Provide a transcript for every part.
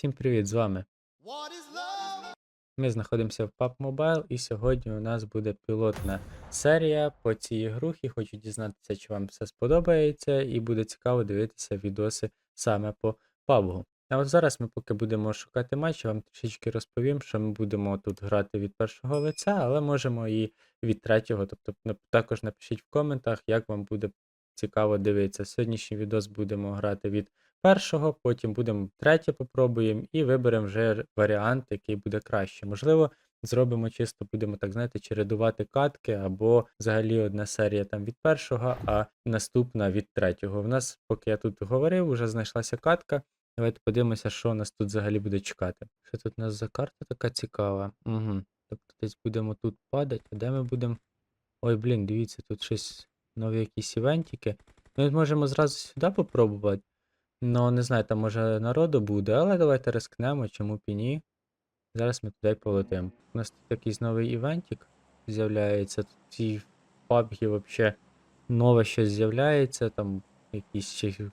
Всім привіт, з вами. Ми знаходимося в PUBG Mobile, і сьогодні у нас буде пілотна серія по цій грухі. Хочу дізнатися, чи вам все сподобається, і буде цікаво дивитися відоси саме по PUBG. А от зараз ми поки будемо шукати матч, я вам трішечки розповім, що ми будемо тут грати від першого лиця, але можемо і від третього. Тобто також напишіть в коментах, як вам буде цікаво дивитися. Сьогоднішній відос будемо грати від першого, потім будемо третє попробуємо і виберемо вже варіант, який буде краще. Можливо, зробимо чисто, будемо так знаєте, чередувати катки, або взагалі одна серія там від першого, а наступна від третього. В нас, поки я тут говорив, вже знайшлася катка. Давайте подивимося, що нас тут взагалі буде чекати. Що тут у нас за карта така цікава? Угу. Тобто десь будемо тут падати, а де ми будемо. Ой, блін, дивіться, тут щось нові якісь івентики. Ми можемо зразу сюди попробувати. Ну, не знаю, там може народу буде, але давайте рискнемо, чому б і ні. Зараз ми туди полетимо. У нас тут якийсь новий івентик з'являється. Тут в цій PUBG взагалі нове щось з'являється, там якісь ще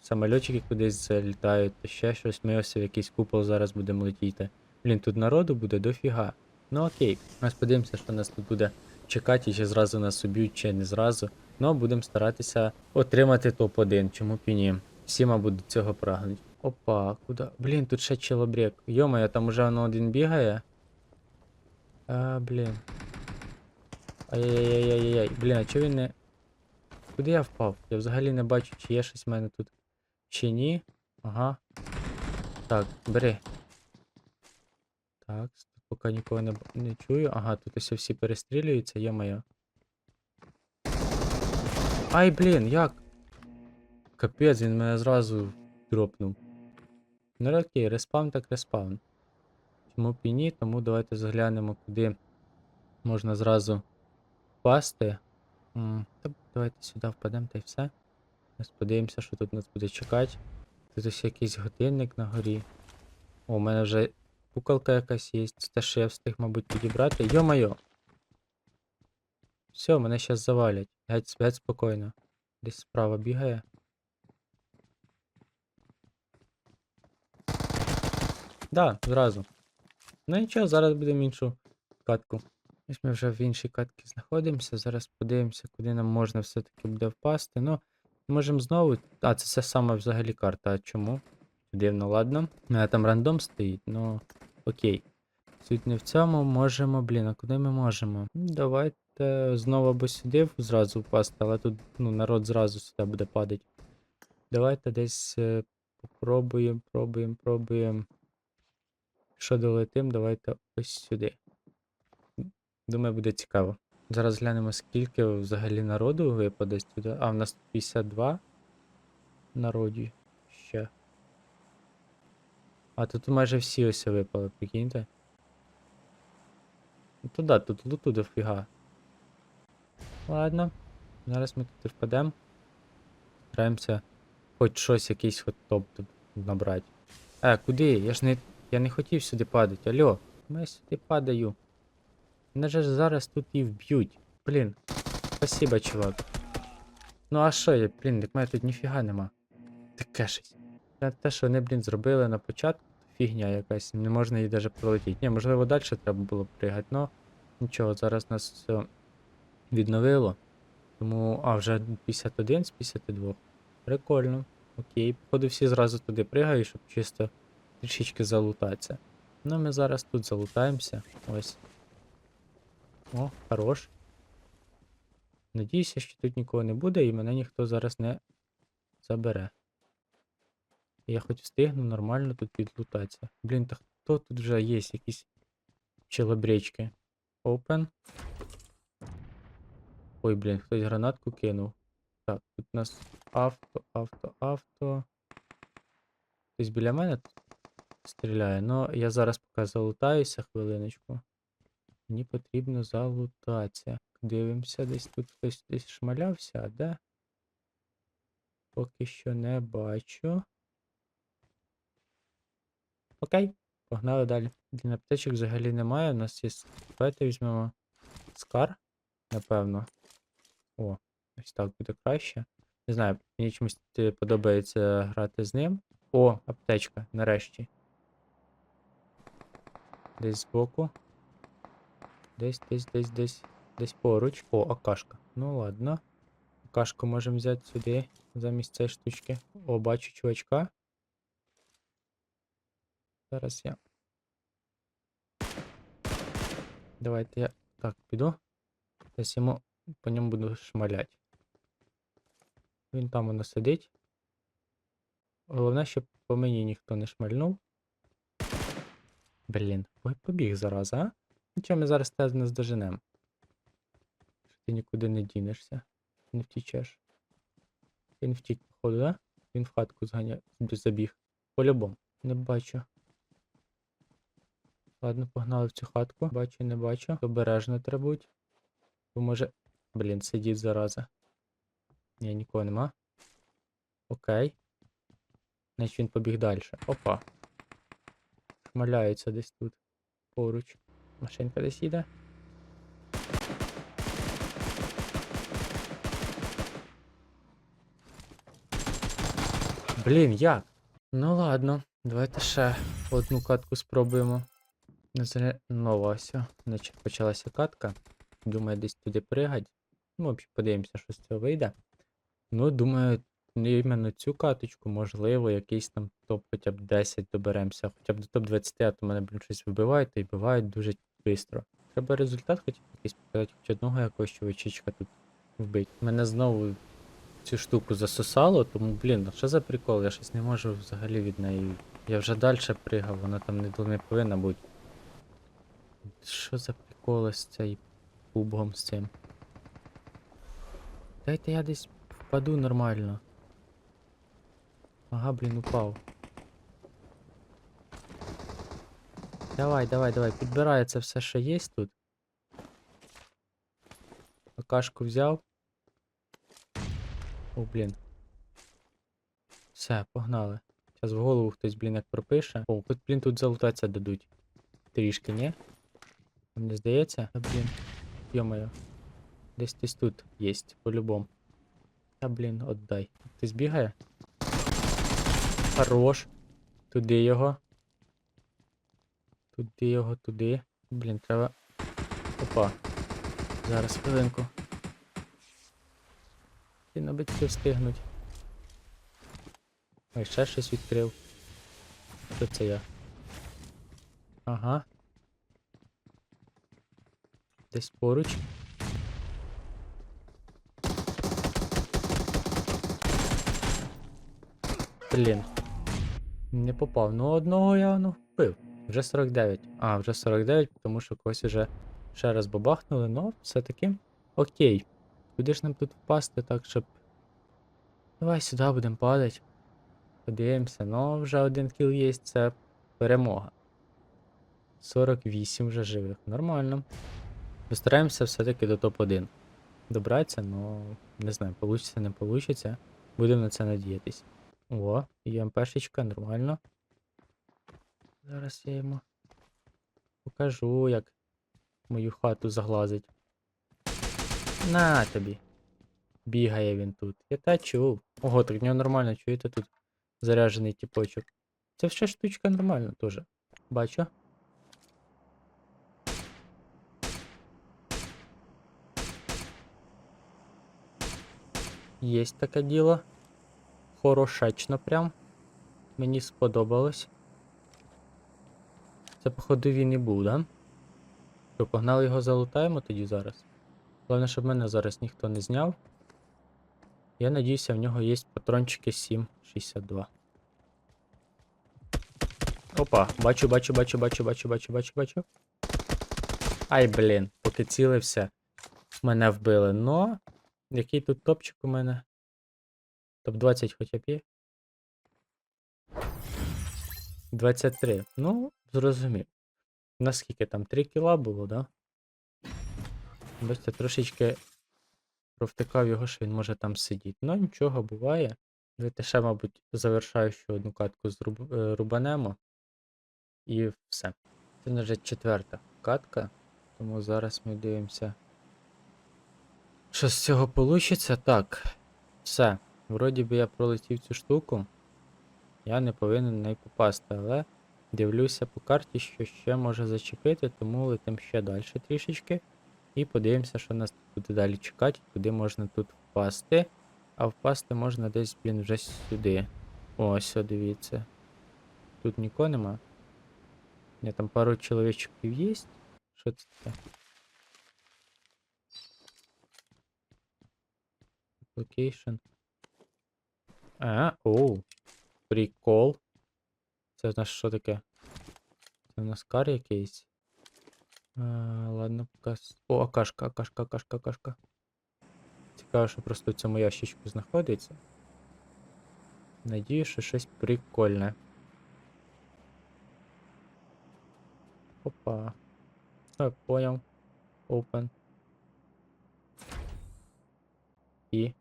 самольотики кудись залітають, та ще щось. Ми ось в якийсь купол зараз будемо летіти. Блін, тут народу буде дофіга. Ну окей, нас подивимося, що у нас тут буде чекати, чи зразу нас уб'ють, чи не зразу. Ну, будемо старатися отримати топ-1, чому б і ні. Всі, мабуть, цього прагнуть. Опа, куди? Блін, тут ще челобрек. Йомаю, там уже воно один бігає. А, блін. Ай-яй-яй-яй-яй. Блін, а чого він не. Куди я впав? Я взагалі не бачу, чи є щось в мене тут. Чи ні. Ага. Так, бери. Так, поки нікого не, не чую. Ага, тут ось всі перестрілюються, є моя. Ай, блін, як? Капець, він мене зразу дропнув. Ну окей, респаун так респаун. Чому б і ні, тому давайте заглянемо, куди можна зразу впасти. М, Та давайте сюди впадемо та й все. Подивимося, що тут нас буде чекати. Тут ось якийсь годинник на горі. О, у мене вже пукалка якась є. Це я встиг, мабуть, підібрати. Йо-моє! Все, мене зараз завалять. Геть, геть спокійно. Десь справа бігає. Да, зразу. Ну нічого, зараз будемо іншу катку. Ось ми вже в іншій катці знаходимося. Зараз подивимося, куди нам можна все-таки буде впасти. Ну, можемо знову. А, це ця сама взагалі карта. А чому? Дивно, ладно. А, там рандом стоїть, ну окей. Суть не в цьому, можемо, блін, а куди ми можемо? Давайте знову або сюди зразу впасти, але тут ну, народ зразу сюди буде падати. Давайте десь е, попробуємо, пробуємо, пробуємо. Якщо долетим, давайте ось сюди. Думаю, буде цікаво. Зараз глянемо, скільки взагалі народу випаде сюди. А, в нас 52 народі ще. А тут майже всі ось випали, прикиньте. Ну то да, тут луту дофіга. Ладно. Зараз ми тут впадемо. Стараємося хоч щось, якийсь хоч топ тут набрати. Е, куди? Я ж не. Я не хотів сюди падати. Алло. Ми сюди падаю. Мене ж зараз тут і вб'ють. Блін. Спасибо, чувак. Ну а що я, блін, так мене тут ніфіга нема. Таке щось. Те, що вони, блін, зробили на початку, фігня якась, не можна її навіть пролетіти. Ні, можливо, далі треба було пригати, но нічого, зараз нас все відновило. Тому, а, вже 51 з 52. Прикольно. Окей. Походу всі зразу туди пригають, щоб чисто трішечки залутатися. Ну, ми зараз тут залутаємося. Ось. О, хорош. Надіюся, що тут нікого не буде і мене ніхто зараз не забере. Я хоч встигну нормально тут відлутатися. Блін, та хто тут вже є якісь челебречки? Open. Ой, блін, хтось гранатку кинув. Так, тут у нас авто, авто, авто. Хтось біля мене стріляє. Ну, я зараз поки залутаюся хвилиночку. Мені потрібно залутатися. Дивимося, десь тут хтось десь шмалявся, де? Поки що не бачу. Окей, погнали далі. Для аптечок взагалі немає. У нас є. Давайте візьмемо скар, напевно. О, ось так буде краще. Не знаю, мені чомусь е, подобається грати з ним. О, аптечка, нарешті. Десь збоку. Десь, десь, десь, десь. Десь поруч. О, акашка. Ну ладно. Акашку можемо взяти сюди, замість цієї штучки. О, бачу чувачка. Зараз я. Давайте я так піду. Зараз йому по ньому буду шмалять. Він там воно сидить. Головне, щоб по мені ніхто не шмальнув. Блін, ой, побіг зараза, а? Нічого, ми зараз тебе не здоженем. Що ти нікуди не дінешся, не втічеш. Він втік, походу, да? Він в хатку зганя... забіг. По-любому. Не бачу. Ладно, погнали в цю хатку. Бачу, не бачу. Обережно треба бути. Бо може. Блін, сидіть зараза. Ні, нікого нема. Окей. Значить він побіг далі. Опа. Шмаляється десь тут. Поруч. Машинка десь їде. Блін, як? Ну ладно, давайте ще одну катку спробуємо. Не Нова ось. Значить почалася катка. Думаю, десь туди пригать. Ну, взагалі, подивимося, що з цього вийде. Ну, думаю, іменно цю каточку, можливо, якийсь там топ хоча б 10 доберемося, хоча б до топ 20, а то мене, блін, щось вибивають і вбивають дуже швидко. Треба результат хоч якийсь показати, хоч одного якогось чувачичка тут вбити. Мене знову цю штуку засосало, тому, блін, ну що за прикол? Я щось не можу взагалі від неї. Я вже далі пригав, вона там не, не повинна бути. Що за приколи з цей пубгом з цим? Дайте я десь впаду нормально. Ага, блін, упав. Давай, давай, давай, підбирай це все, що є тут. Акашку взяв. О, блін. Все, погнали. Зараз в голову хтось, блін, як пропише. О, тут, блін, тут залутатися дадуть. Трішки, ні? Мені здається? Та, блін. Йо-моє. Десь десь тут єсть, по-любому. Та, блін, отдай. Хтось бігає? Хорош. Туди його. Туди його, туди. Блін, треба. Опа. Зараз хвилинку. Ти на битки встигнуть. Ой, ще щось відкрив. Що це я? Ага. Десь поруч. Блін. Не попав. Ну одного я ну вбив. Вже 49. А, вже 49, тому що когось вже ще раз бабахнули, ну, все-таки. Окей. Куди ж нам тут впасти так, щоб. Давай сюди будемо падати. Подивимося, ну вже один кіл є, це перемога. 48 вже живих. Нормально. Постараємося все-таки до топ-1. Добратися, ну не знаю, получиться, не получиться. Будемо на це надіятись. О, є МПшечка, нормально. Зараз я йому покажу, як мою хату заглазить. На тобі. Бігає він тут. Я та чув. Ого, так в нього нормально, чуєте тут заряджений тіпочок. Це все штучка нормально теж. Бачу. Єсть таке діло. Хорошечно прям. Мені сподобалось. Це, походу, він і був, да? Що, погнали його залутаємо тоді зараз. Головне, щоб мене зараз ніхто не зняв. Я надіюся, в нього є патрончики 7,62. Опа, бачу, бачу, бачу, бачу, бачу, бачу, бачу, бачу. Ай, блін, поки цілився, мене вбили. Но, який тут топчик у мене? Топ-20 хоча б є. 23. Ну, зрозумів. Наскільки там 3 кіла було, да? Бачите, трошечки провтикав його, що він може там сидіти. Ну, нічого, буває. Давайте ще, мабуть, завершаючу одну катку зруб... е, рубанемо. І все. Це вже четверта катка. Тому зараз ми дивимося. Що з цього вийде? Так. Все. Вроді би я пролетів цю штуку. Я не повинен в неї попасти, але Дивлюся по карті, що ще може зачепити, тому летим ще далі трішечки. І подивимося, що нас тут буде далі чекати, куди можна тут впасти. А впасти можна десь, блін, вже сюди. Ось, о, дивіться. Тут нікого нема. Ні, там пару чоловічків є. Що це таке? Application. А, оу. Прикол. Це в нас що таке? Це в нас кар якийсь. А, ладно, пока. с- О, акашка, акашка, акашка, акашка. Цікаво, що просто в цьому ящичку знаходиться. Надію, що щось прикольне. Опа. Так, понял. Open. І.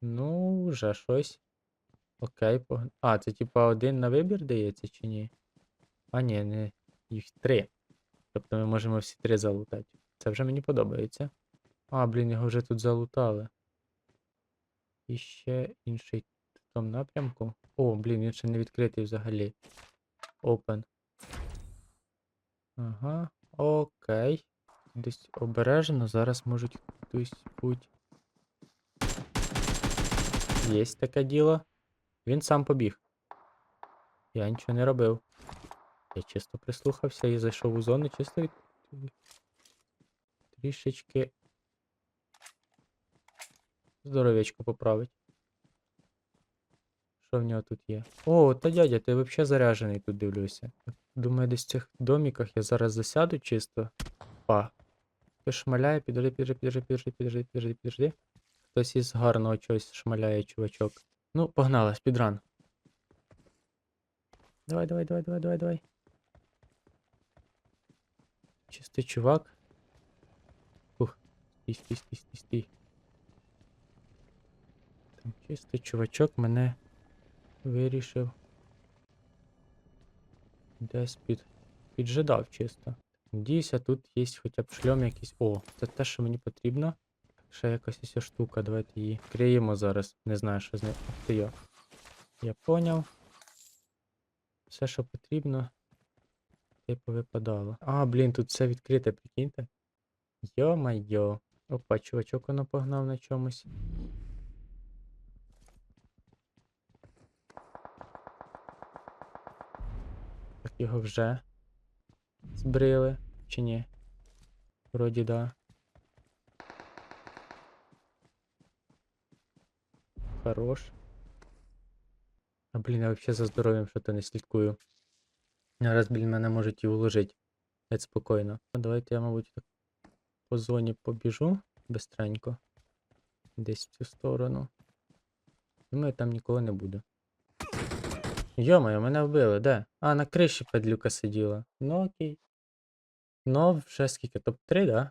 Ну, вже щось. Окей, пог... А, це типа один на вибір дається чи ні? А, ні, не. Їх три. Тобто ми можемо всі три залутати. Це вже мені подобається. А, блін, його вже тут залутали. І ще інший в тому напрямку. О, блін, він ще не відкритий взагалі. Open. Ага, окей. Десь обережно, зараз можуть хтось бути. Єсть таке діло. Він сам побіг. Я нічого не робив. Я чисто прислухався і зайшов у зону, чисто від... трішечки здоров'ячко поправить. Що в нього тут є? О, та дядя, ти взагалі заряджений тут дивлюся. Думаю, десь в цих доміках я зараз засяду чисто. Па. Хтось шмаляє, підожди, підожди, підожди, підожди, підожди, підожди, підожди. Хтось із гарного чогось шмаляє, чувачок. Ну, погнали, спідран. Давай, давай, давай, давай, давай, давай. Чистий чувак. Ух, стій, стій, стій, стій, стій. Там чистий чувачок мене вирішив. Десь під... піджидав чисто. Надіюся, тут є хоча б шльом якийсь. О, це те, що мені потрібно. Ще якась ось штука, давайте її криємо зараз. Не знаю, що з нею. Ти йо. Я поняв. Все, що потрібно. Те повипадало. А, блін, тут все відкрите, прикиньте. Йо-майо. Опа, чувачок воно погнав на чомусь. Так його вже збрили, чи ні? Вроді да. Хорош. А блін, я взагалі за здоров'ям що-то не слідкую. Зараз, блін, мене можуть і уложити. Геть спокійно. А давайте я, мабуть, так по зоні побіжу бистренько. Десь в цю сторону. Думаю, там нікого не буде. Йомаю, мене вбили, де? А, на криші падлюка сиділа. Ну окей. Ну, вже скільки? Топ-3, да?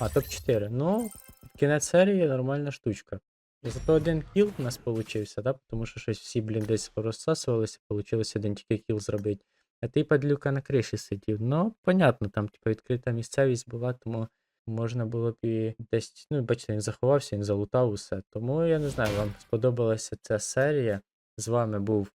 А, топ-4. Ну, кінець серії нормальна штучка. Зато один кіл у нас получився, да? Тому що щось всі, блін, десь порозсасувалися, получилось один тільки кіл зробити. А ти падлюка на криші сидів. Ну, понятно, там, типу, відкрита місцевість була, тому можна було б і десь. Ну, бачите, він заховався, він залутав усе. Тому я не знаю, вам сподобалася ця серія. З вами був.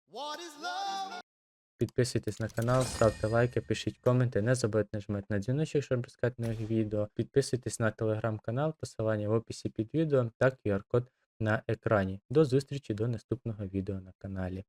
Підписуйтесь на канал, ставте лайки, пишіть коменти, не забудьте нажимати на дзвіночок, щоб пускати нові відео. Підписуйтесь на телеграм-канал, посилання в описі під відео та QR-код на екрані. До зустрічі до наступного відео на каналі.